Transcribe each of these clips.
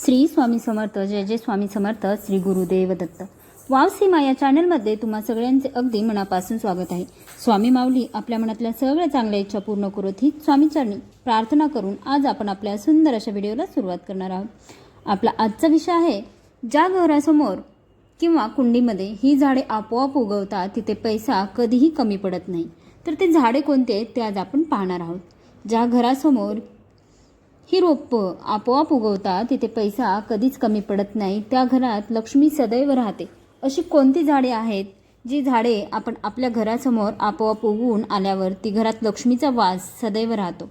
श्री स्वामी समर्थ जय जय स्वामी समर्थ श्री गुरुदेव दत्त. वाव सीमा या चॅनलमध्ये तुम्हा सगळ्यांचे अगदी मनापासून स्वागत आहे. स्वामी माऊली आपल्या मनातल्या सगळ्या चांगल्या इच्छा पूर्ण करत ही स्वामीचरणी प्रार्थना करून आज आपण आपल्या सुंदर अशा व्हिडिओला सुरुवात करणार आहोत. आपला आजचा विषय आहे ज्या घरासमोर किंवा कुंडीमध्ये ही झाडे आपोआप उगवतात तिथे पैसा कधीही कमी पडत नाही. तर ते झाडे कोणते आहेत ते आज आपण पाहणार आहोत. ज्या घरासमोर ही रोपं आपोआप उगवतात तिथे पैसा कधीच कमी पडत नाही त्या घरात लक्ष्मी सदैव राहते. अशी कोणती झाडे आहेत? जी झाडे आपण आपल्या घरासमोर आपोआप उगवून आल्यावर ती घरात लक्ष्मीचा वास सदैव राहतो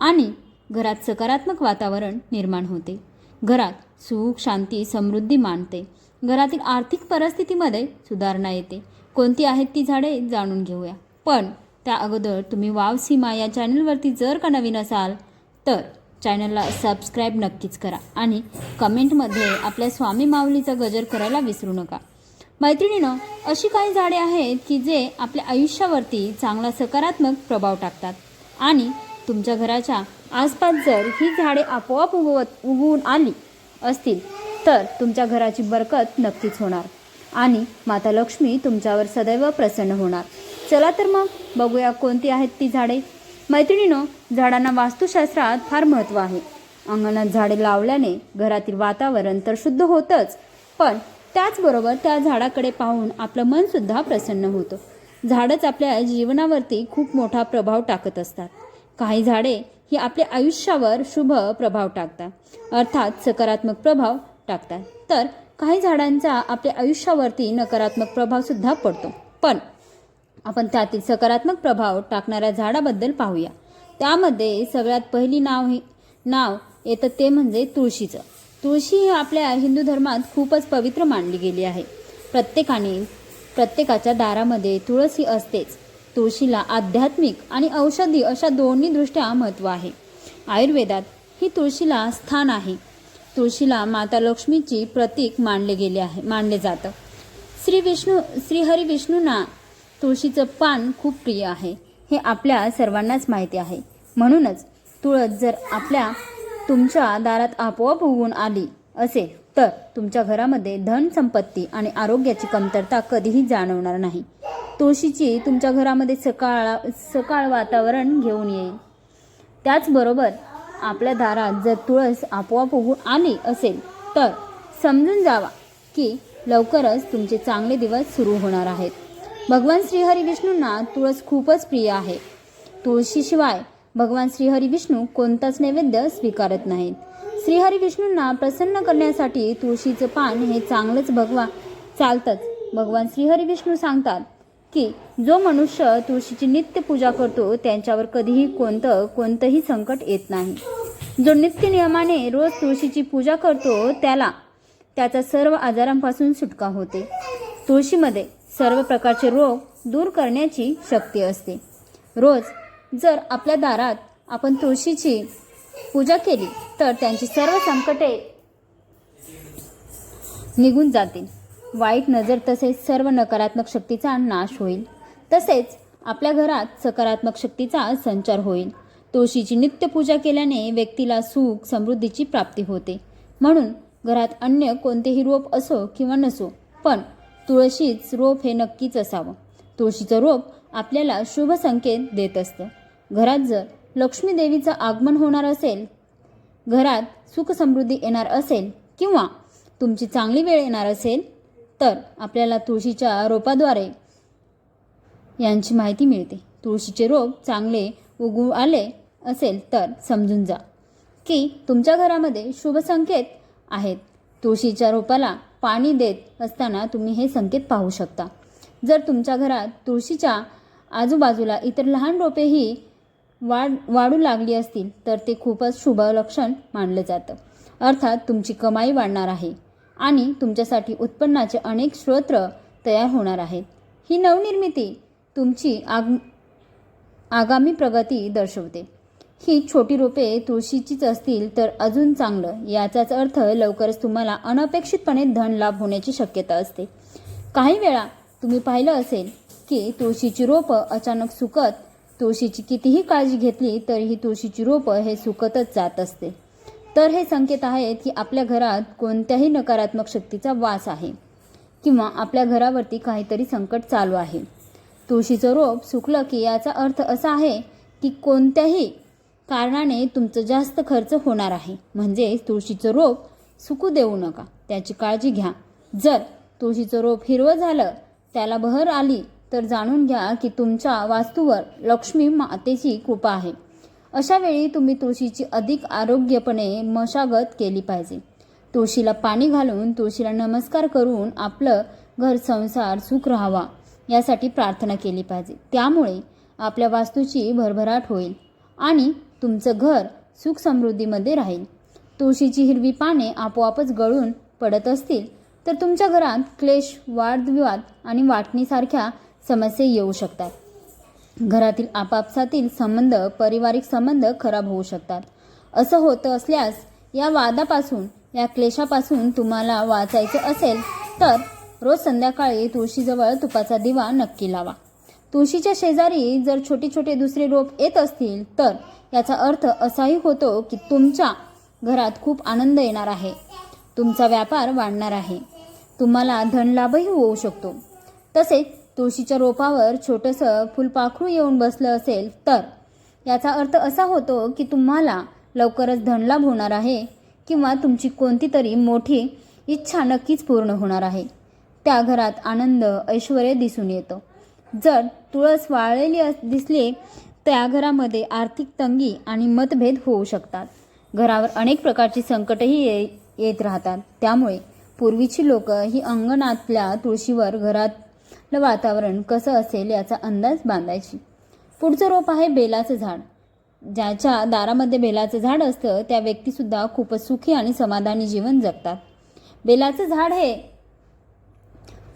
आणि घरात सकारात्मक वातावरण निर्माण होते. घरात सुख शांती समृद्धी मानते. घरातील आर्थिक परिस्थितीमध्ये सुधारणा येते. कोणती आहेत ती झाडे जाणून घेऊया. पण त्या अगोदर तुम्ही वाव सीमा या चॅनलवरती जर का नवीन असाल तर चॅनलला सबस्क्राईब नक्कीच करा आणि कमेंटमध्ये आपल्या स्वामी माऊलीचा गजर करायला विसरू नका. मैत्रिणीनं अशी काही झाडे आहेत की जे आपल्या आयुष्यावरती चांगला सकारात्मक प्रभाव टाकतात. आणि तुमच्या घराच्या आसपास जर ही झाडे आपोआप उगवत उगवून आली असतील तर तुमच्या घराची बरकत नक्कीच होणार. आणि माता लक्ष्मी तुमच्यावर सदैव प्रसन्न होणार. चला तर मग बघूया कोणती आहेत ती झाडे. मैत्रिणीनो झाडांना वास्तुशास्त्रात फार महत्त्व आहे. अंगणात झाडे लावल्याने घरातील वातावरण तर शुद्ध होतंच पण त्याचबरोबर त्या झाडाकडे पाहून आपलं मनसुद्धा प्रसन्न होतं. झाडच आपल्या जीवनावरती खूप मोठा प्रभाव टाकत असतात. काही झाडे ही आपल्या आयुष्यावर शुभ प्रभाव टाकतात अर्थात सकारात्मक प्रभाव टाकतात. तर काही झाडांचा आपल्या आयुष्यावरती नकारात्मक प्रभावसुद्धा पडतो. पण आपण त्यातील सकारात्मक प्रभाव टाकणाऱ्या झाडाबद्दल पाहूया. त्यामध्ये सगळ्यात पहिली नाव हे नाव येतं ते म्हणजे तुळशीचं. तुळशी ही आपल्या हिंदू धर्मात खूपच पवित्र मानली गेली आहे. प्रत्येकाने प्रत्येकाच्या दारामध्ये तुळस ही असतेच. तुळशीला आध्यात्मिक आणि औषधी अशा दोन्ही दृष्ट्या महत्त्व आहे. आयुर्वेदात ही तुळशीला स्थान आहे. तुळशीला माता लक्ष्मीची प्रतीक मानले गेले आहे मानले जातं. श्री विष्णू श्रीहरी विष्णूंना तुळशीचं पान खूप प्रिय आहे. हे आपल्या सर्वांनाच माहिती आहे. म्हणूनच तुळस जर आपल्या तुमच्या दारात आपोआप उगून आली असेल तर तुमच्या घरामध्ये धन संपत्ती आणि आरोग्याची कमतरता कधीही जाणवणार नाही. तुळशीची तुमच्या घरामध्ये सकाळ सकाळ वातावरण घेऊन येईल. त्याचबरोबर आपल्या दारात जर तुळस आपोआप उगून आली असेल तर समजून जावा की लवकरच तुमचे चांगले दिवस सुरू होणार आहेत. भगवान श्रीहरी विष्णूंना तुळस खूपच प्रिय आहे. तुळशीशिवाय भगवान श्रीहरी विष्णू कोणताच नैवेद्य स्वीकारत नाहीत. श्रीहरी विष्णूंना प्रसन्न करण्यासाठी तुळशीचं पान हे चांगलंच भगवा चालतंच. भगवान श्रीहरी विष्णू सांगतात की जो मनुष्य तुळशीची नित्य पूजा करतो त्यांच्यावर कधीही कोणतं कोणतंही संकट येत नाही. जो नित्य नियमाने रोज तुळशीची पूजा करतो त्याला त्याचा सर्व आजारांपासून सुटका होते. तुळशीमध्ये सर्व प्रकारचे रोग दूर करण्याची शक्ती असते. रोज जर आपल्या दारात आपण तुळशीची पूजा केली तर त्यांची सर्व संकटे निघून जातील. वाईट नजर तसेच सर्व नकारात्मक शक्तीचा नाश होईल. तसेच आपल्या घरात सकारात्मक शक्तीचा संचार होईल. तुळशीची नित्य पूजा केल्याने व्यक्तीला सुख समृद्धीची प्राप्ती होते. म्हणून घरात अन्य कोणतेही रोप असो किंवा नसो पण तुळशीच रोप हे नक्कीच असावं. तुळशीचं रोप आपल्याला शुभ संकेत देत असतं. घरात जर लक्ष्मी देवीचं आगमन होणार असेल घरात सुखसमृद्धी येणार असेल किंवा तुमची चांगली वेळ येणार असेल तर आपल्याला तुळशीच्या रोपाद्वारे यांची माहिती मिळते. तुळशीचे रोप चांगले उगू आले असेल तर समजून जा की तुमच्या घरामध्ये शुभ संकेत आहेत. तुळशीच्या रोपाला पाणी देत असताना तुम्ही हे संकेत पाहू शकता. जर तुमच्या घरात तुळशीच्या आजूबाजूला इतर लहान रोपेही वाढ वाढू लागली असतील तर ते खूपच शुभ लक्षण मानलं जातं. अर्थात तुमची कमाई वाढणार आहे आणि तुमच्यासाठी उत्पन्नाचे अनेक स्रोत तयार होणार आहेत. ही नवनिर्मिती तुमची आग आगामी प्रगती दर्शवते. ही छोटी रोपे तुळशीचीच असतील तर अजून चांगलं. याचाच अर्थ लवकरच तुम्हाला अनपेक्षितपणे धन लाभ होण्याची शक्यता असते. काही वेळा तुम्ही पाहिलं असेल की तुळशीची रोपं अचानक सुकत तुळशीची कितीही काळजी घेतली तरीही तुळशीची रोपं हे सुकतच जात असते. तर हे संकेत आहेत की आपल्या घरात कोणत्याही नकारात्मक शक्तीचा वास आहे किंवा आपल्या घरावरती काहीतरी संकट चालू आहे. तुळशीचं रोप सुकलं की याचा अर्थ असा आहे की कोणत्याही कारणाने तुमचं जास्त खर्च होणार आहे. म्हणजे तुळशीचं रोप सुकू देऊ नका. त्याची काळजी घ्या. जर तुळशीचं रोप हिरवं झालं त्याला बहर आली तर जाणून घ्या की तुमच्या वास्तूवर लक्ष्मी मातेची कृपा आहे. अशा वेळी तुम्ही तुळशीची अधिक आरोग्यपणे मशागत केली पाहिजे. तुळशीला पाणी घालून तुळशीला नमस्कार करून आपलं घर संसार सुख राहावा यासाठी प्रार्थना केली पाहिजे. त्यामुळे आपल्या वास्तूची भरभराट होईल. आणि तुमचं घर सुख समृद्धीमध्ये राहील. तुळशीची हिरवी पाने आपोआपच गळून पडत असतील तर तुमच्या घरात क्लेश वादविवाद आणि वाटणीसारख्या समस्या येऊ शकतात. घरातील आपापसातील संबंध पारिवारिक संबंध खराब होऊ शकतात. असं होतं असल्यास या वादापासून या क्लेशापासून तुम्हाला वाचायचं असेल तर रोज संध्याकाळी तुळशीजवळ तुपाचा दिवा नक्की लावा. तुळशीच्या शेजारी जर छोटे छोटे दुसरे रोप येत असतील तर याचा अर्थ असाही होतो की तुमच्या घरात खूप आनंद येणार आहे. तुमचा व्यापार वाढणार आहे. तुम्हाला धनलाभही होऊ शकतो. तसेच तुळशीच्या रोपावर छोटंसं फुलपाखरू येऊन बसलं असेल तर याचा अर्थ असा होतो की तुम्हाला लवकरच धनलाभ होणार आहे किंवा तुमची कोणती तरी मोठी इच्छा नक्कीच पूर्ण होणार आहे. त्या घरात आनंद ऐश्वर दिसून येतं. जर तुळस वाळलेली अस- दिसली त्या घरामध्ये आर्थिक तंगी आणि मतभेद होऊ शकतात. घरावर अनेक प्रकारची संकटही ये येत राहतात. त्यामुळे पूर्वीची लोक ही अंगणातल्या तुळशीवर घरातलं वातावरण कसं असेल याचा अंदाज बांधायची. पुढचं रोप आहे बेलाचं झाड. ज्याच्या दारामध्ये बेलाचं झाड असतं त्या व्यक्तीसुद्धा खूपच सुखी आणि समाधानी जीवन जगतात. बेलाचं झाड हे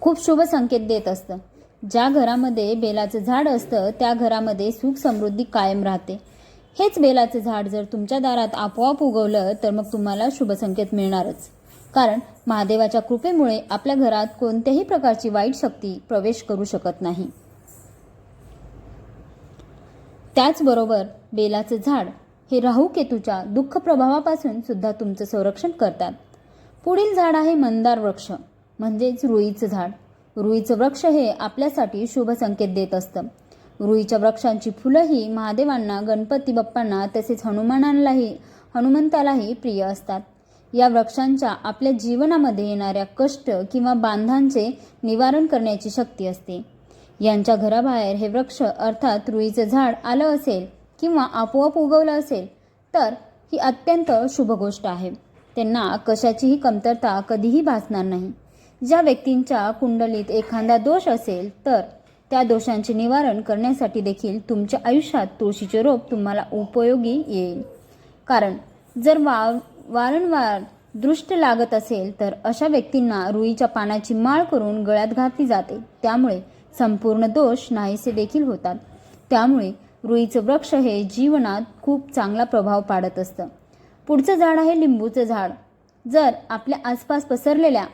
खूप शुभ संकेत देत असतं. ज्या घरामध्ये बेलाचं झाड असतं त्या घरामध्ये सुख समृद्धी कायम राहते. हेच बेलाचं झाड जर तुमच्या दारात आपोआप उगवलं तर मग तुम्हाला शुभसंकेत मिळणारच. कारण महादेवाच्या कृपेमुळे आपल्या घरात कोणत्याही प्रकारची वाईट शक्ती प्रवेश करू शकत नाही. त्याचबरोबर बेलाचं झाड हे राहू केतूच्या दुःख प्रभावापासून सुद्धा तुमचं संरक्षण करतात. पुढील झाड आहे मंदार वृक्ष म्हणजेच रुईचं झाड. रुईचं वृक्ष हे आपल्यासाठी शुभ संकेत देत असतं. रुईच्या वृक्षांची फुलंही महादेवांना गणपती बाप्पांना तसेच हनुमानालाही हनुमंतालाही प्रिय असतात. या वृक्षांच्या आपल्या जीवनामध्ये येणाऱ्या कष्ट किंवा बांधांचे निवारण करण्याची शक्ती असते. यांच्या घराबाहेर हे वृक्ष अर्थात रुईचं झाड आलं असेल किंवा आपोआप उगवलं असेल तर ही अत्यंत शुभ गोष्ट आहे. त्यांना कशाचीही कमतरता कधीही भासणार नाही. ज्या व्यक्तींच्या कुंडलीत एखादा दोष असेल तर त्या दोषांचे निवारण करण्यासाठी देखील तुमच्या आयुष्यात तुळशीचे रोप तुम्हाला उपयोगी येईल. कारण जर वा वारंवार दृष्ट लागत असेल तर अशा व्यक्तींना रुईच्या पानाची माळ करून गळ्यात घातली जाते. त्यामुळे संपूर्ण दोष नाहीसे देखील होतात. त्यामुळे रुईचं वृक्ष हे जीवनात खूप चांगला प्रभाव पाडत असतं. पुढचं झाड आहे लिंबूचं झाड. जर आपल्या आसपास पसरलेल्या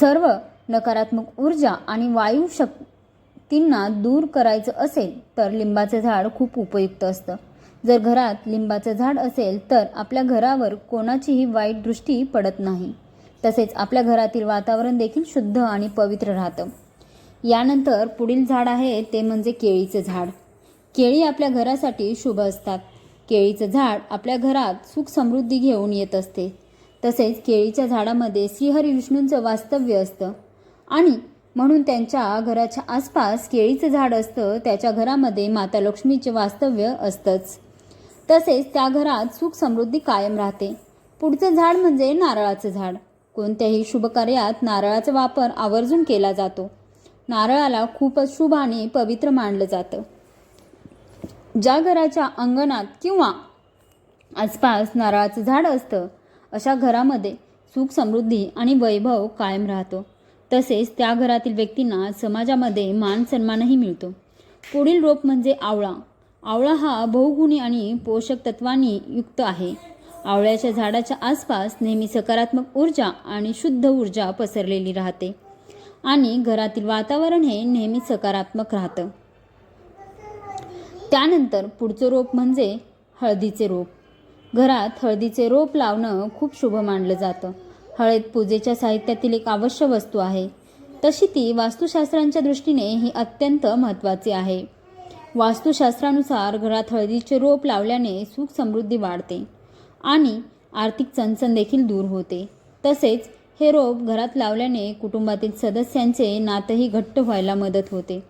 सर्व नकारात्मक ऊर्जा आणि वायू शक्तींना दूर करायचं असेल तर लिंबाचं झाड खूप उपयुक्त असतं. जर घरात लिंबाचं झाड असेल तर आपल्या घरावर कोणाचीही वाईट दृष्टी पडत नाही. तसेच आपल्या घरातील वातावरण देखील शुद्ध आणि पवित्र राहतं. यानंतर पुढील झाड आहे ते म्हणजे केळीचं झाड. केळी आपल्या घरासाठी शुभ असतात. केळीचं झाड आपल्या घरात सुख समृद्धी घेऊन येत असते. तसेच केळीच्या झाडामध्ये श्रीहरी विष्णूंचं वास्तव्य असतं. आणि म्हणून त्यांच्या घराच्या आसपास केळीचं झाड असतं त्याच्या घरामध्ये माता लक्ष्मीचे वास्तव्य असतंच. तसेच त्या घरात सुख समृद्धी कायम राहते. पुढचं झाड म्हणजे नारळाचं झाड. कोणत्याही शुभ कार्यात नारळाचा वापर आवर्जून केला जातो. नारळाला खूपच शुभ आणि पवित्र मानलं जातं. ज्या घराच्या अंगणात किंवा आसपास नारळाचं झाड असतं अशा घरामध्ये सुख समृद्धी आणि वैभव कायम राहतो. तसेच त्या घरातील व्यक्तींना समाजामध्ये मान सन्मानही मिळतो. पुढील रोप म्हणजे आवळा. आवळा हा बहुगुणी आणि पोषक तत्वांनी युक्त आहे. आवळ्याच्या झाडाच्या आसपास नेहमी सकारात्मक ऊर्जा आणि शुद्ध ऊर्जा पसरलेली राहते. आणि घरातील वातावरण हे नेहमी सकारात्मक राहतं. त्यानंतर पुढचं रोप म्हणजे हळदीचे रोप. घरात हळदीचे रोप लावणं खूप शुभ मानलं जातं. हळद पूजेच्या साहित्यातील एक आवश्यक वस्तू आहे. तशी ती वास्तुशास्त्रांच्या दृष्टीने ही अत्यंत महत्त्वाची आहे. वास्तुशास्त्रानुसार घरात हळदीचे रोप लावल्याने सुख समृद्धी वाढते आणि आर्थिक चणचण देखील दूर होते. तसेच हे रोप घरात लावल्याने कुटुंबातील सदस्यांचे नातंही घट्ट व्हायला मदत होते.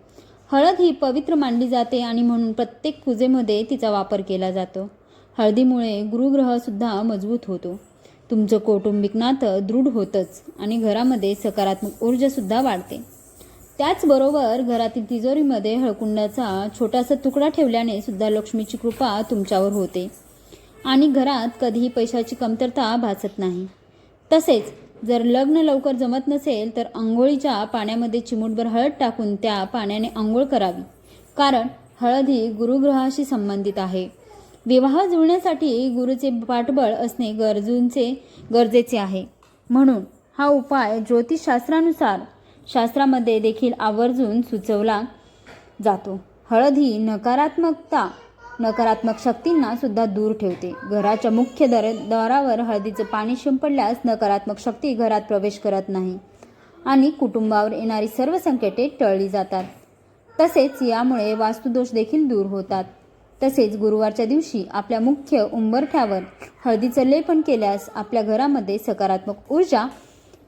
हळद ही पवित्र मानली जाते आणि म्हणून प्रत्येक पूजेमध्ये तिचा वापर केला जातो. हळदीमुळे गुरुग्रहसुद्धा मजबूत होतो. तुमचं कौटुंबिक नातं दृढ होतंच आणि घरामध्ये सकारात्मक ऊर्जासुद्धा वाढते. त्याचबरोबर घरातील तिजोरीमध्ये हळकुंडाचा छोटासा तुकडा ठेवल्याने सुद्धा लक्ष्मीची कृपा तुमच्यावर होते. आणि घरात कधीही पैशाची कमतरता भासत नाही. तसेच जर लग्न लवकर जमत नसेल तर आंघोळीच्या पाण्यामध्ये चिमूटभर हळद टाकून त्या पाण्याने आंघोळ करावी. कारण हळद ही गुरुग्रहाशी संबंधित आहे. विवाह जुळण्यासाठी गुरुचे पाठबळ असणे गरजूंचे गरजेचे आहे. म्हणून हा उपाय ज्योतिषशास्त्रानुसार शास्त्रामध्ये देखील आवर्जून सुचवला जातो. हळद ही नकारात्मकता नकारात्मक शक्तींना सुद्धा दूर ठेवते. घराच्या मुख्य दर दारावर हळदीचं पाणी शिंपडल्यास नकारात्मक शक्ती घरात प्रवेश करत नाही आणि कुटुंबावर येणारी सर्व संकटे टळली जातात. तसेच यामुळे वास्तुदोष देखील दूर होतात. तसेच गुरुवारच्या दिवशी आपल्या मुख्य उंबरठ्यावर हळदीचं लेपन केल्यास आपल्या घरामध्ये सकारात्मक ऊर्जा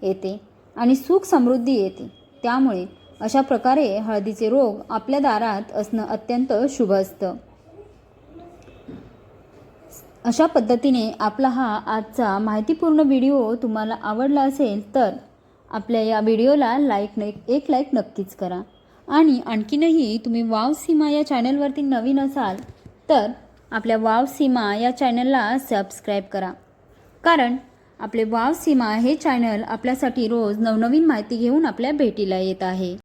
येते आणि सुख समृद्धी येते. त्यामुळे अशा प्रकारे हळदीचे रोग आपल्या दारात असणं अत्यंत शुभ असतं. अशा पद्धतीने आपला हा आजचा माहितीपूर्ण व्हिडिओ तुम्हाला आवडला असेल तर आपल्या या व्हिडिओला लाईक न एक लाईक नक्कीच करा. आणि आणखीनही तुम्ही वाव सीमा या चॅनलवरती नवीन असाल तर आपल्या वाव सीमा या चॅनलला सबस्क्राईब करा. कारण आपले वाव सीमा हे चॅनल आपल्यासाठी रोज नवनवीन माहिती घेऊन आपल्या भेटीला येत आहे.